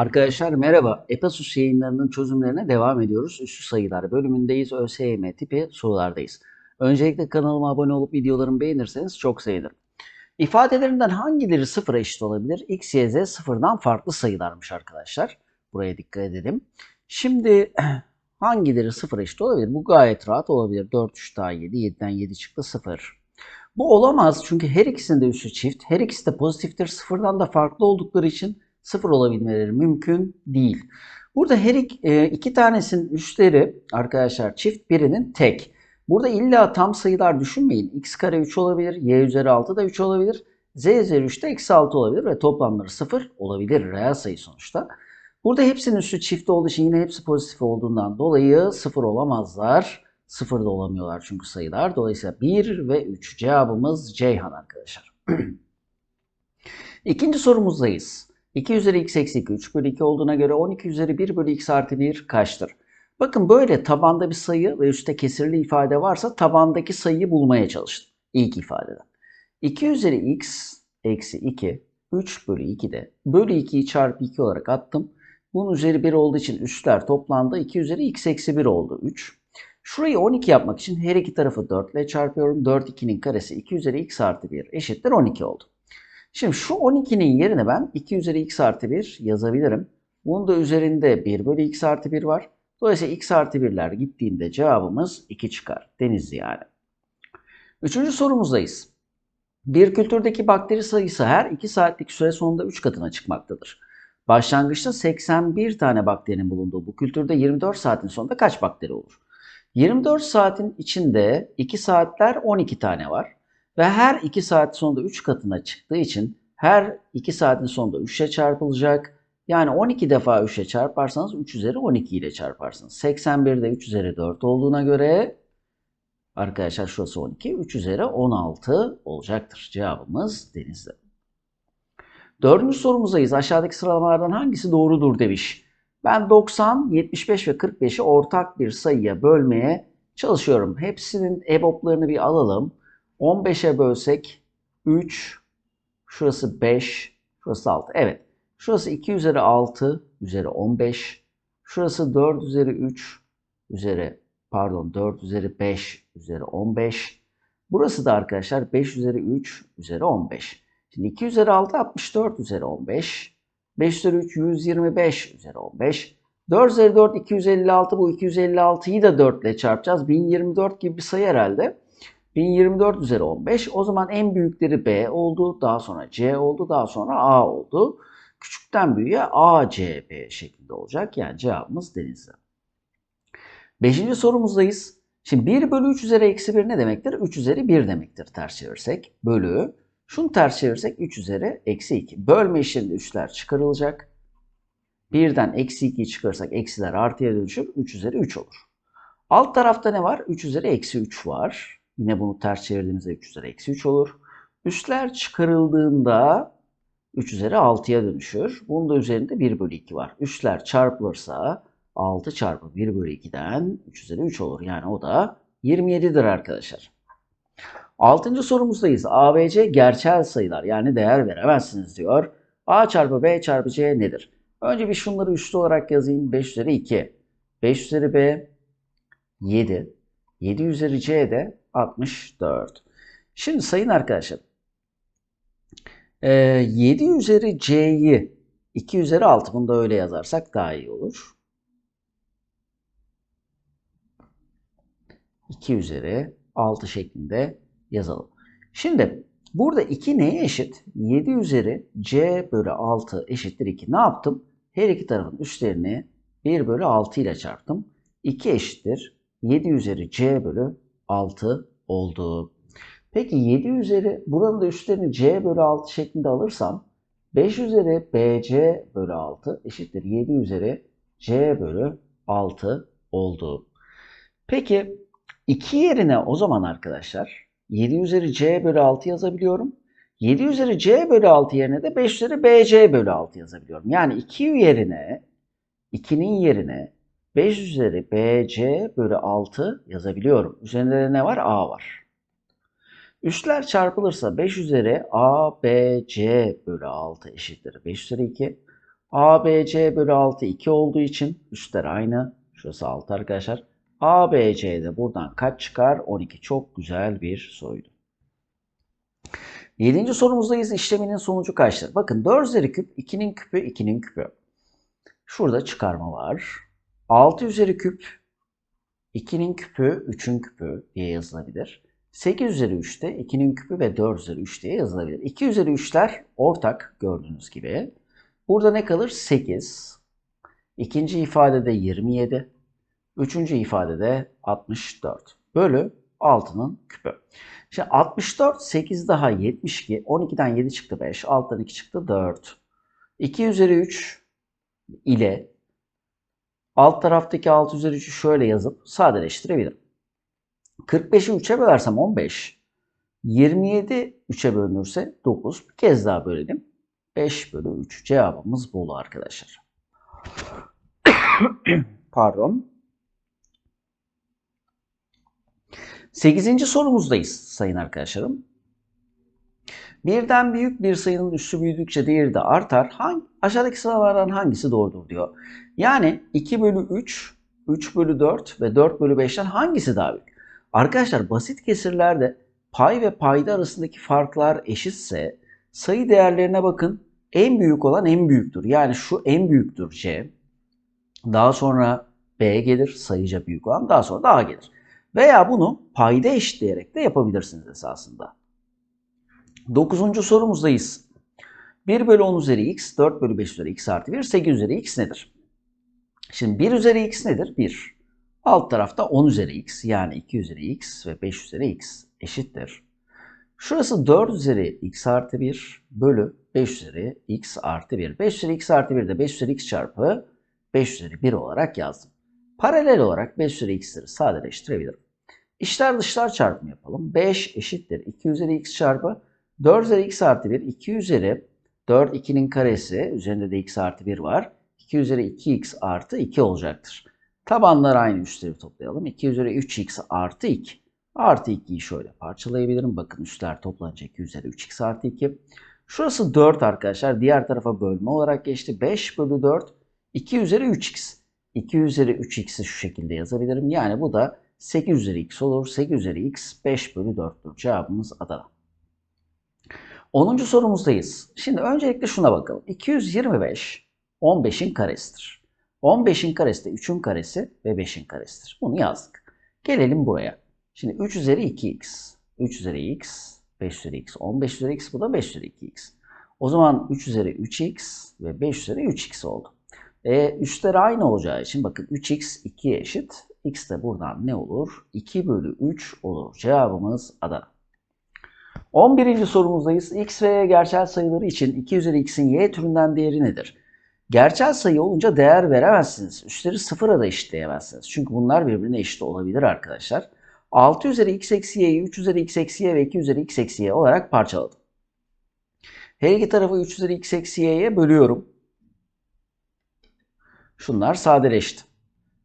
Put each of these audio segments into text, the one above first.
Arkadaşlar merhaba. Epasus yayınlarının çözümlerine devam ediyoruz. Üstü sayılar bölümündeyiz. ÖSYM tipi sorulardayız. Öncelikle kanalıma abone olup videolarımı beğenirseniz çok sevinirim. İfadelerinden hangileri sıfıra eşit olabilir? X, Y, Z sıfırdan farklı sayılarmış arkadaşlar. Buraya dikkat edelim. Şimdi hangileri sıfıra eşit olabilir? Bu gayet rahat olabilir. 4, 3 daha 7, 7'den 7 çıktı 0. Bu olamaz çünkü her ikisinde üssü çift. Her ikisi de pozitiftir. Sıfırdan da farklı oldukları için sıfır olabilmeleri mümkün değil. Burada her iki, e, iki tanesinin üstleri arkadaşlar çift birinin tek. Burada illa tam sayılar düşünmeyin. x kare 3 olabilir, y üzeri 6 da 3 olabilir. z üzeri 3 de eksi 6 olabilir ve toplamları 0 olabilir reel sayı sonuçta. Burada hepsinin üstü çift olduğu için yine hepsi pozitif olduğundan dolayı 0 olamazlar. 0 da olamıyorlar çünkü sayılar. Dolayısıyla 1 ve 3 cevabımız Ceyhan arkadaşlar. İkinci sorumuzdayız. 2 üzeri x eksi 2 3 bölü 2 olduğuna göre 12 üzeri 1 bölü x artı 1 kaçtır? Bakın böyle tabanda bir sayı ve üstte kesirli ifade varsa tabandaki sayıyı bulmaya çalıştım. İlk ifadeden. 2 üzeri x eksi 2 3 bölü 2'de bölü 2'yi çarpı 2 olarak attım. Bunun üzeri 1 olduğu için üstler toplandı. 2 üzeri x eksi 1 oldu 3. Şurayı 12 yapmak için her iki tarafı 4 ile çarpıyorum. 4 2'nin karesi 2 üzeri x artı 1 eşittir 12 oldu. Şimdi şu 12'nin yerine ben 2 üzeri x artı 1 yazabilirim. Bunun da üzerinde 1 bölü x artı 1 var. Dolayısıyla x artı 1'ler gittiğinde cevabımız 2 çıkar. Denizli yani. Üçüncü sorumuzdayız. Bir kültürdeki bakteri sayısı her 2 saatlik süre sonunda 3 katına çıkmaktadır. Başlangıçta 81 tane bakterinin bulunduğu bu kültürde 24 saatin sonunda kaç bakteri olur? 24 saatin içinde 2 saatler 12 tane var. Ve her 2 saat sonunda 3 katına çıktığı için her 2 saatin sonunda 3'e çarpılacak. Yani 12 defa 3'e çarparsanız 3 üzeri 12 ile çarparsınız. 81'de 3 üzeri 4 olduğuna göre arkadaşlar şurası 12, 3 üzeri 16 olacaktır. Cevabımız denizde. Dördüncü sorumuzdayız. Aşağıdaki sıralamalardan hangisi doğrudur demiş. Ben 90, 75 ve 45'i ortak bir sayıya bölmeye çalışıyorum. Hepsinin EBOB'larını bir alalım. 15'e bölsek 3, şurası 5, şurası 6. Evet, şurası 2 üzeri 6 üzeri 15, şurası 4 üzeri 3 üzeri pardon 4 üzeri 5 üzeri 15. Burası da arkadaşlar 5 üzeri 3 üzeri 15. Şimdi 2 üzeri 6 64 üzeri 15. 5 üzeri 3 125 üzeri 15. 4 üzeri 4 256 bu 256'yı da 4 ile çarpacağız. 1024 gibi bir sayı herhalde. 1024 üzeri 15. O zaman en büyükleri B oldu. Daha sonra C oldu. Daha sonra A oldu. Küçükten büyüğe A, C, B şeklinde olacak. Yani cevabımız denizli. Beşinci sorumuzdayız. Şimdi 1 bölü 3 üzeri eksi 1 ne demektir? 3 üzeri 1 demektir ters çevirsek. Bölü. Şunu ters çevirsek 3 üzeri eksi 2. Bölme işleminde 3'ler çıkarılacak. 1'den eksi 2'yi çıkarırsak eksiler artıya dönüşür. 3 üzeri 3 olur. Alt tarafta ne var? 3 üzeri eksi 3 var. Yine bunu ters çevirdiğimizde 3 üzeri eksi 3 olur. Üstler çıkarıldığında 3 üzeri 6'ya dönüşür. Bunun da üzerinde 1 bölü 2 var. Üstler çarpılırsa 6 çarpı 1 bölü 2'den 3 üzeri 3 olur. Yani o da 27'dir arkadaşlar. Altıncı sorumuzdayız. A, B, C gerçel sayılar yani değer veremezsiniz diyor. A çarpı B çarpı C nedir? Önce bir şunları üstü olarak yazayım. 5 üzeri 2. 5 üzeri B 7. 7 üzeri C de 64. Şimdi sayın arkadaşlar. 7 üzeri C'yi 2 üzeri 6 bunu da öyle yazarsak daha iyi olur. 2 üzeri 6 şeklinde yazalım. Şimdi burada 2 neye eşit? 7 üzeri C bölü 6 eşittir 2. Ne yaptım? Her iki tarafın üstlerini 1 bölü 6 ile çarptım. 2 eşittir 7 üzeri C bölü 6 oldu. Peki 7 üzeri buranın da üstlerini C bölü 6 şeklinde alırsam 5 üzeri BC bölü 6 eşittir 7 üzeri C bölü 6 oldu. Peki 2 yerine o zaman arkadaşlar 7 üzeri C bölü 6 yazabiliyorum. 7 üzeri C bölü 6 yerine de 5 üzeri BC bölü 6 yazabiliyorum. Yani 2 yerine 2'nin yerine 5 üzeri BC bölü 6 yazabiliyorum. Üzerinde ne var? A var. Üstler çarpılırsa 5 üzeri A, B, C bölü 6 eşittir. 5 üzeri 2. ABC bölü 6 2 olduğu için üstler aynı. Şurası 6 arkadaşlar. ABC'de buradan kaç çıkar? 12. Çok güzel bir soruydu. Yedinci sorumuzdayız. İşleminin sonucu kaçtır? Bakın 4 üzeri küp 2'nin küpü 2'nin küpü. Şurada çıkarma var. 6 üzeri küp 2'nin küpü 3'ün küpü diye yazılabilir. 8 üzeri 3 de 2'nin küpü ve 4 üzeri 3 diye yazılabilir. 2 üzeri 3'ler ortak gördüğünüz gibi. Burada ne kalır? 8. İkinci ifadede 27. Üçüncü ifadede 64. Bölü 6'nın küpü. Şimdi 64, 8 daha 72. 12'den 7 çıktı 5. 6'dan 2 çıktı 4. 2 üzeri 3 ile alt taraftaki 6 üzeri 3'ü şöyle yazıp sadeleştirebilirim. 45'i 3'e bölersem 15. 27 3'e bölünürse 9. Bir kez daha bölelim. 5 bölü 3 cevabımız bolu arkadaşlar. Pardon. Sekizinci sorumuzdayız sayın arkadaşlarım. Birden büyük bir sayının üssü büyüdükçe değeri de artar. Hangi, aşağıdaki sıralardan hangisi doğrudur diyor. Yani 2 bölü 3, 3 bölü 4 ve 4 bölü 5'ten hangisi daha büyük? Arkadaşlar basit kesirlerde pay ve payda arasındaki farklar eşitse sayı değerlerine bakın. En büyük olan en büyüktür. Yani şu en büyüktür C. Daha sonra B gelir sayıca büyük olan daha sonra da A gelir. Veya bunu payda eşitleyerek de yapabilirsiniz esasında. Dokuzuncu sorumuzdayız. 1 bölü 10 üzeri x, 4 bölü 5 üzeri x artı 1, 8 üzeri x nedir? Şimdi 1 üzeri x nedir? 1. Alt tarafta 10 üzeri x yani 2 üzeri x ve 5 üzeri x eşittir. Şurası 4 üzeri x artı 1 bölü 5 üzeri x artı 1. 5 üzeri x artı 1 de 5 üzeri x çarpı 5 üzeri 1 olarak yazdım. Paralel olarak 5 üzeri x'leri sadeleştirebilirim. İşler dışlar çarpımı yapalım. 5 eşittir 2 üzeri x çarpı 4 üzeri x artı 1. 2 üzeri 4 2'nin karesi üzerinde de x artı 1 var. 2 üzeri 2x artı 2 olacaktır. Tabanlar aynı üstleri toplayalım. 2 üzeri 3x artı 2. Artı 2'yi şöyle parçalayabilirim. Bakın üstler toplanınca 2 üzeri 3x artı 2. Şurası 4 arkadaşlar. Diğer tarafa bölme olarak geçti. 5 bölü 4 2 üzeri 3x. 2 üzeri 3x'i şu şekilde yazabilirim. Yani bu da 8 üzeri x olur. 8 üzeri x 5 bölü 4'tür. Cevabımız Adana. 10. sorumuzdayız. Şimdi öncelikle şuna bakalım. 225 15'in karesidir. 15'in karesi de 3'ün karesi ve 5'in karesidir. Bunu yazdık. Gelelim buraya. Şimdi 3 üzeri 2x. 3 üzeri x, 5 üzeri x, 15 üzeri x bu da 5 üzeri 2x. O zaman 3 üzeri 3x ve 5 üzeri 3x oldu. E, üstler aynı olacağı için bakın 3x 2'ye eşit. x de buradan ne olur? 2 bölü 3 olur. Cevabımız Adana. 11. sorumuzdayız. x ve y gerçel sayıları için 2 üzeri x'in y türünden değeri nedir? Gerçel sayı olunca değer veremezsiniz. Üstleri sıfıra da eşitleyemezsiniz. Çünkü bunlar birbirine eşit olabilir arkadaşlar. 6 üzeri x eksi y'yi 3 üzeri x eksi y ve 2 üzeri x eksi y olarak parçaladım. Her iki tarafı 3 üzeri x eksi y'ye bölüyorum. Şunlar sadeleşti.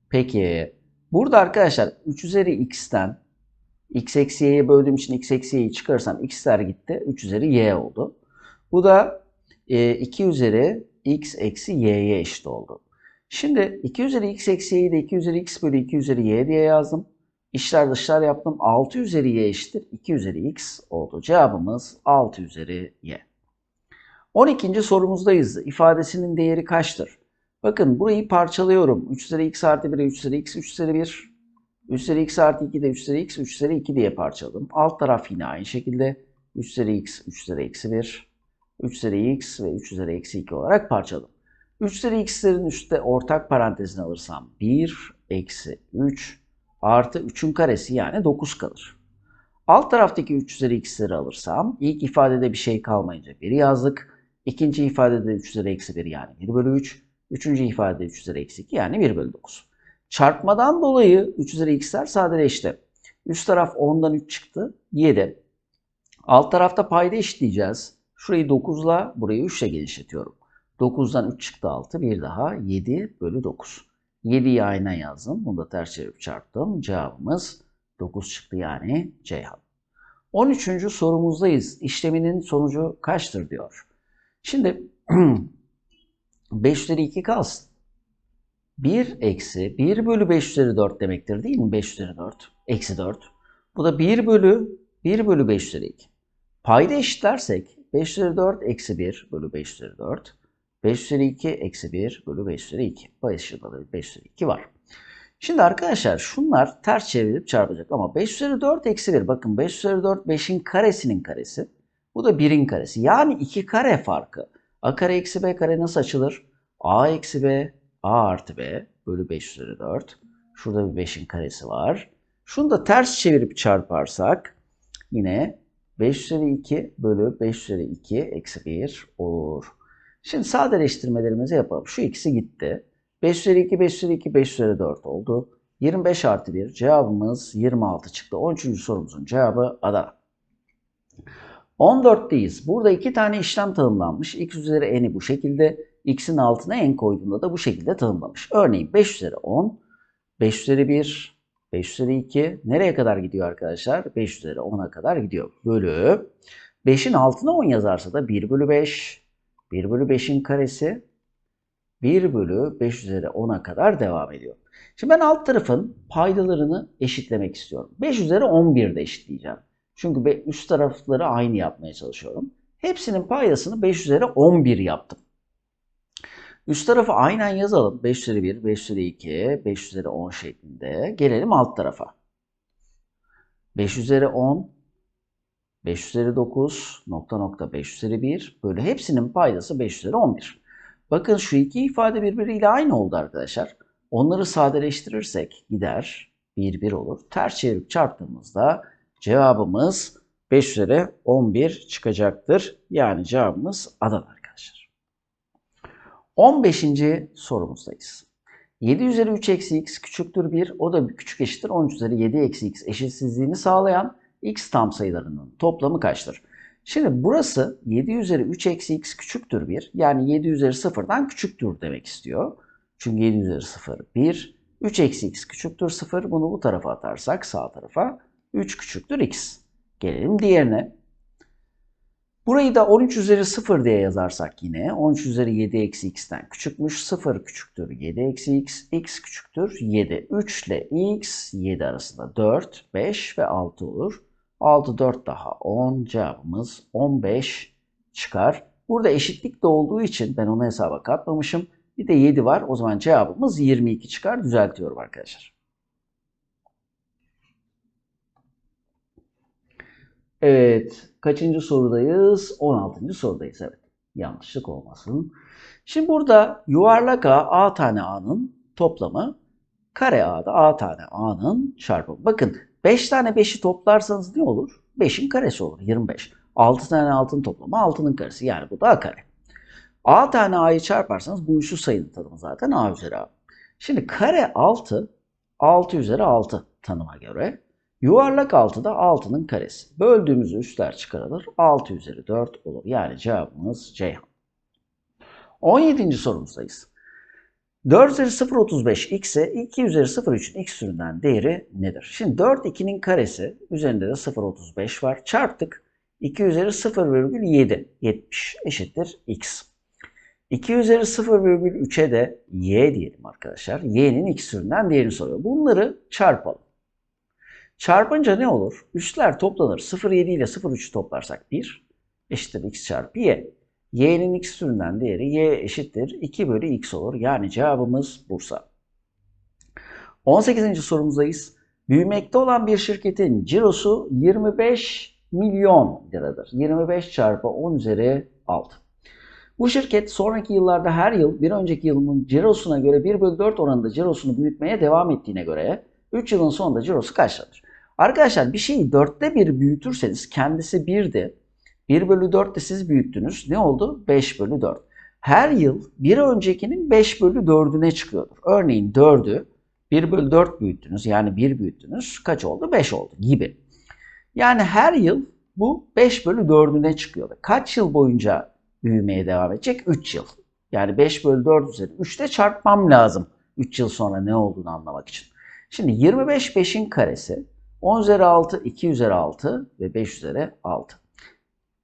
Peki burada arkadaşlar 3 üzeri x'ten x eksi y'ye böldüğüm için x eksi y'yi çıkarırsam x'ler gitti. 3 üzeri y oldu. Bu da 2 e, üzeri x eksi y'ye eşit oldu. Şimdi 2 üzeri x eksi y'yi de 2 üzeri x bölü 2 üzeri y diye yazdım. İşler dışlar yaptım. 6 üzeri y eşittir. 2 üzeri x oldu. Cevabımız 6 üzeri y. 12. sorumuzdayız. İfadesinin değeri kaçtır? Bakın burayı parçalıyorum. 3 üzeri x artı 1'e 3 üzeri x, 3 üzeri 1. 3 üzeri x artı 2 de 3 üzeri x, 3 üzeri 2 diye parçaladım. Alt taraf yine aynı şekilde 3 üzeri x, 3 üzeri eksi 1. 3 üzeri x ve 3 üzeri eksi 2 olarak parçaladım. 3 üzeri x'lerin üstte ortak parantezini alırsam 1 eksi 3 artı 3'ün karesi yani 9 kalır. Alt taraftaki 3 üzeri x'leri alırsam ilk ifadede bir şey kalmayınca 1 yazdık. İkinci ifadede 3 üzeri eksi 1 yani 1 bölü 3. Üçüncü ifade 3 üzeri eksi 2 yani 1 bölü 9. Çarpmadan dolayı 3 üzeri x'ler sadeleşti. Üst taraf 10'dan 3 çıktı. 7. Alt tarafta payda eşitleyeceğiz. Şurayı 9 ile burayı 3 ile genişletiyorum. 9'dan 3 çıktı 6. Bir daha 7 bölü 9. 7'yi aynen yazdım. Bunu da ters çevirip çarptım. Cevabımız 9 çıktı yani Ceyhan. 13. sorumuzdayız. İşleminin sonucu kaçtır diyor. Şimdi 5 üzeri 2 kalsın. 1 eksi 1 bölü 5 üzeri 4 demektir değil mi? 5 üzeri 4. Eksi 4. Bu da 1 bölü 1 bölü 5 üzeri 2. Payda eşitlersek 5 üzeri 4 eksi 1 bölü 5 üzeri 4. 5 üzeri 2 eksi 1 bölü 5 üzeri 2. Başında da 5 üzeri 2 var. Şimdi arkadaşlar şunlar ters çevirip çarpacak ama 5 üzeri 4 eksi 1. Bakın 5 üzeri 4 5'in karesinin karesi. Bu da 1'in karesi. Yani 2 kare farkı. A kare eksi B kare nasıl açılır? A eksi B, A artı B bölü 5 üzeri 4. Şurada bir 5'in karesi var. Şunu da ters çevirip çarparsak yine 5 üzeri 2 bölü 5 üzeri 2 eksi 1 olur. Şimdi sadeleştirmelerimizi yapalım. Şu ikisi gitti. 5 üzeri 2, 5 üzeri 2, 5 üzeri 4 oldu. 25 artı 1 cevabımız 26 çıktı. 13. sorumuzun cevabı Adana. 14'teyiz. Burada iki tane işlem tanımlanmış. x üzeri n'i bu şekilde, x'in altına n koyduğunda da bu şekilde tanımlamış. Örneğin 5 üzeri 10, 5 üzeri 1, 5 üzeri 2 nereye kadar gidiyor arkadaşlar? 5 üzeri 10'a kadar gidiyor. Bölü 5'in altına 10 yazarsa da 1 bölü 5, 1 bölü 5'in karesi 1 bölü 5 üzeri 10'a kadar devam ediyor. Şimdi ben alt tarafın paydalarını eşitlemek istiyorum. 5 üzeri 11 de eşitleyeceğim. Çünkü üst tarafları aynı yapmaya çalışıyorum. Hepsinin paydasını 5 üzeri 11 yaptım. Üst tarafı aynen yazalım. 5 üzeri 1, 5 üzeri 2, 5 üzeri 10 şeklinde. Gelelim alt tarafa. 5 üzeri 10, 5 üzeri 9, nokta nokta 5 üzeri 1 böyle hepsinin paydası 5 üzeri 11. Bakın şu iki ifade birbiriyle aynı oldu arkadaşlar. Onları sadeleştirirsek gider 1 1 olur. Ters çevirip çarptığımızda cevabımız 5 üzeri 11 çıkacaktır. Yani cevabımız Adana. 15. sorumuzdayız. 7 üzeri 3 eksi x küçüktür 1. O da küçük eşittir 13 üzeri 7 eksi x eşitsizliğini sağlayan x tam sayılarının toplamı kaçtır? Şimdi burası 7 üzeri 3 eksi x küçüktür 1. Yani 7 üzeri 0'dan küçüktür demek istiyor. Çünkü 7 üzeri 0 1. 3 eksi x küçüktür 0. Bunu bu tarafa atarsak sağ tarafa 3 küçüktür x. Gelelim diğerine. Burayı da 13 üzeri 0 diye yazarsak yine 13 üzeri 7 eksi x'ten küçükmüş. 0 küçüktür 7 eksi x. x küçüktür 7. 3 ile x 7 arasında 4, 5 ve 6 olur. 6, 4 daha 10. Cevabımız 15 çıkar. Burada eşitlik de olduğu için ben onu hesaba katmamışım. Bir de 7 var. O zaman cevabımız 22 çıkar. Düzeltiyorum arkadaşlar. Evet. Kaçıncı sorudayız? 16. sorudayız. Evet. Yanlışlık olmasın. Şimdi burada yuvarlak A, A tane A'nın toplamı kare A'da A tane A'nın çarpımı. Bakın 5 tane 5'i toplarsanız ne olur? 5'in karesi olur 25. 6 tane 6'nın toplamı 6'nın karesi yani bu da A kare. A tane A'yı çarparsanız bu üçlü sayının tanımı zaten A üzeri A. Şimdi kare 6 6 üzeri 6 tanıma göre yuvarlak 6 da 6'nın karesi. Böldüğümüz üstler çıkarılır. 6 üzeri 4 olur. Yani cevabımız Ceyhan. 17. sorumuzdayız. 4 üzeri 0.35 x'e 2 üzeri 0.3'ün x türünden değeri nedir? Şimdi 4 2'nin karesi üzerinde de 0.35 var. Çarptık. 2 üzeri 0,7 70 eşittir x. 2 üzeri 0,3'e de y diyelim arkadaşlar. y'nin x türünden değerini soruyor. Bunları çarpalım. Çarpınca ne olur? Üstler toplanır. 0,7 ile 0,3'ü toplarsak 1 eşittir x çarpı y y'nin x türünden değeri y eşittir 2 bölü x olur. Yani cevabımız Bursa. 18. sorumuzdayız. Büyümekte olan bir şirketin cirosu 25 milyon liradır. 25 çarpı 10 üzeri 6. Bu şirket sonraki yıllarda her yıl bir önceki yılın cirosuna göre 1 bölü 4 oranında cirosunu büyütmeye devam ettiğine göre 3 yılın sonunda cirosu kaçtadır? Arkadaşlar bir şeyi 4'te 1 büyütürseniz kendisi 1'di. 1 bölü 4 de siz büyüttünüz. Ne oldu? 5 bölü 4. Her yıl bir öncekinin 5 bölü 4'üne çıkıyordur. Örneğin 4'ü 1 bölü 4 büyüttünüz. Yani 1 büyüttünüz. Kaç oldu? 5 oldu gibi. Yani her yıl bu 5 bölü 4'üne çıkıyor. Kaç yıl boyunca büyümeye devam edecek? 3 yıl. Yani 5 bölü 4 üzeri 3'te çarpmam lazım. 3 yıl sonra ne olduğunu anlamak için. Şimdi 25 5'in karesi 10 üzeri 6, 2 üzeri 6 ve 5 üzeri 6.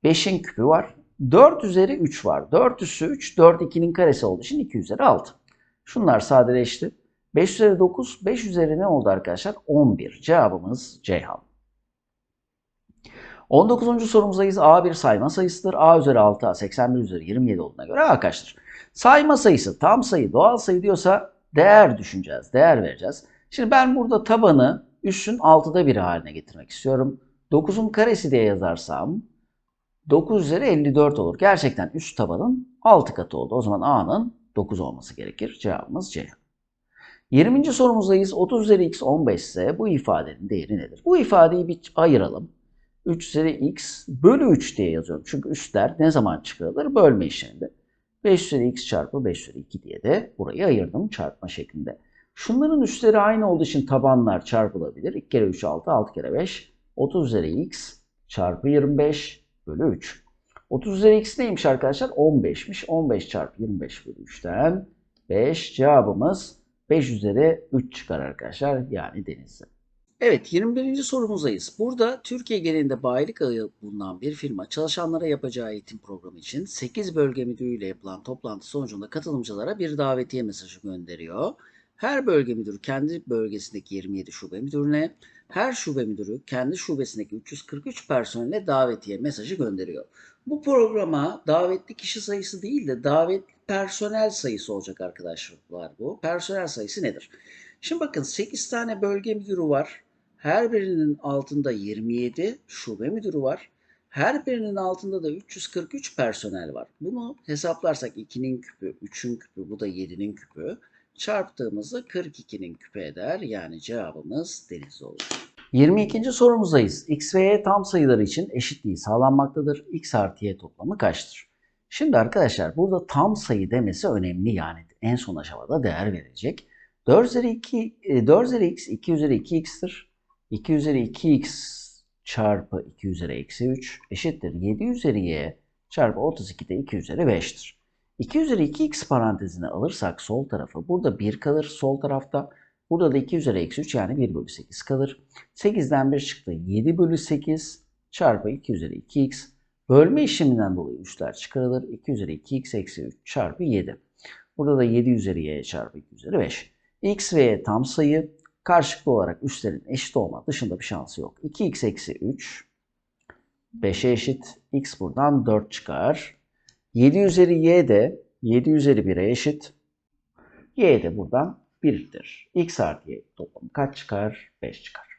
5'in küpü var. 4 üzeri 3 var. 4 üssü 3, 4 2'nin karesi olduğu için 2 üzeri 6. Şunlar sadeleşti. 5 üzeri 9, 5 üzeri ne oldu arkadaşlar? 11. Cevabımız Ceyhan. 19. sorumuzdayız. A bir sayma sayısıdır. A üzeri 6A 81 üzeri 27 olduğuna göre A kaçtır? Sayma sayısı tam sayı doğal sayı diyorsa değer düşüneceğiz. Değer vereceğiz. Şimdi ben burada tabanı üssün 6'da 1 haline getirmek istiyorum. 9'un karesi diye yazarsam 9 üzeri 54 olur. Gerçekten üst tabanın 6 katı oldu. O zaman A'nın 9 olması gerekir. Cevabımız C. 20. sorumuzdayız. 30 üzeri x 15 ise bu ifadenin değeri nedir? Bu ifadeyi bir ayıralım. 3 üzeri x bölü 3 diye yazıyorum. Çünkü üstler ne zaman çıkarılır? Bölme işleminde. 5 üzeri x çarpı 5 üzeri 2 diye de burayı ayırdım çarpma şeklinde. Şunların üstleri aynı olduğu için tabanlar çarpılabilir. 2 kere 3 6, 6 kere 5. 30 üzeri x çarpı 25 bölü 3. 30 üzeri x neymiş arkadaşlar? 15'miş. 15 çarpı 25 bölü 3'ten 5 cevabımız 5 üzeri 3 çıkar arkadaşlar. Yani denizli. Evet 21. sorumuzdayız. Burada Türkiye genelinde bayilik ağı bulunan bir firma çalışanlara yapacağı eğitim programı için 8 bölge müdürüyle yapılan toplantı sonucunda katılımcılara bir davetiye mesajı gönderiyor. Her bölge müdürü kendi bölgesindeki 27 şube müdürüne, her şube müdürü kendi şubesindeki 343 personele davetiye mesajı gönderiyor. Bu programa davetli kişi sayısı değil de davetli personel sayısı olacak arkadaşlar bu. Personel sayısı nedir? Şimdi bakın 8 tane bölge müdürü var. Her birinin altında 27 şube müdürü var. Her birinin altında da 343 personel var. Bunu hesaplarsak 2'nin küpü, 3'ün küpü, bu da 7'nin küpü. Çarptığımızda 42'nin küpü eder. Yani cevabımız deniz olur. 22. sorumuzdayız. X ve Y tam sayıları için eşitliği sağlanmaktadır. X artı Y toplamı kaçtır? Şimdi arkadaşlar burada tam sayı demesi önemli yani en son aşamada değer verecek. 4 üzeri 2, 4 üzeri x 2 üzeri 2x'tir. 2 üzeri 2x çarpı 2 üzeri eksi 3 eşittir 7 üzeri y çarpı 32 de 2 üzeri 5'tir. 2 üzeri 2x parantezine alırsak sol tarafı burada 1 kalır sol tarafta. Burada da 2 üzeri eksi 3 yani 1 bölü 8 kalır. 8'den 1 çıktı 7 bölü 8 çarpı 2 üzeri 2x. Bölme işleminden dolayı üstler çıkarılır. 2 üzeri 2x eksi 3 çarpı 7. Burada da 7 üzeri y çarpı 2 üzeri 5. x ve y tam sayı karşılıklı olarak üstlerin eşit olma dışında bir şansı yok. 2x eksi 3 5'e eşit. x buradan 4 çıkar. 7 üzeri y de 7 üzeri 1'e eşit. y de buradan 1'dir. x artı y toplamı kaç çıkar? 5 çıkar.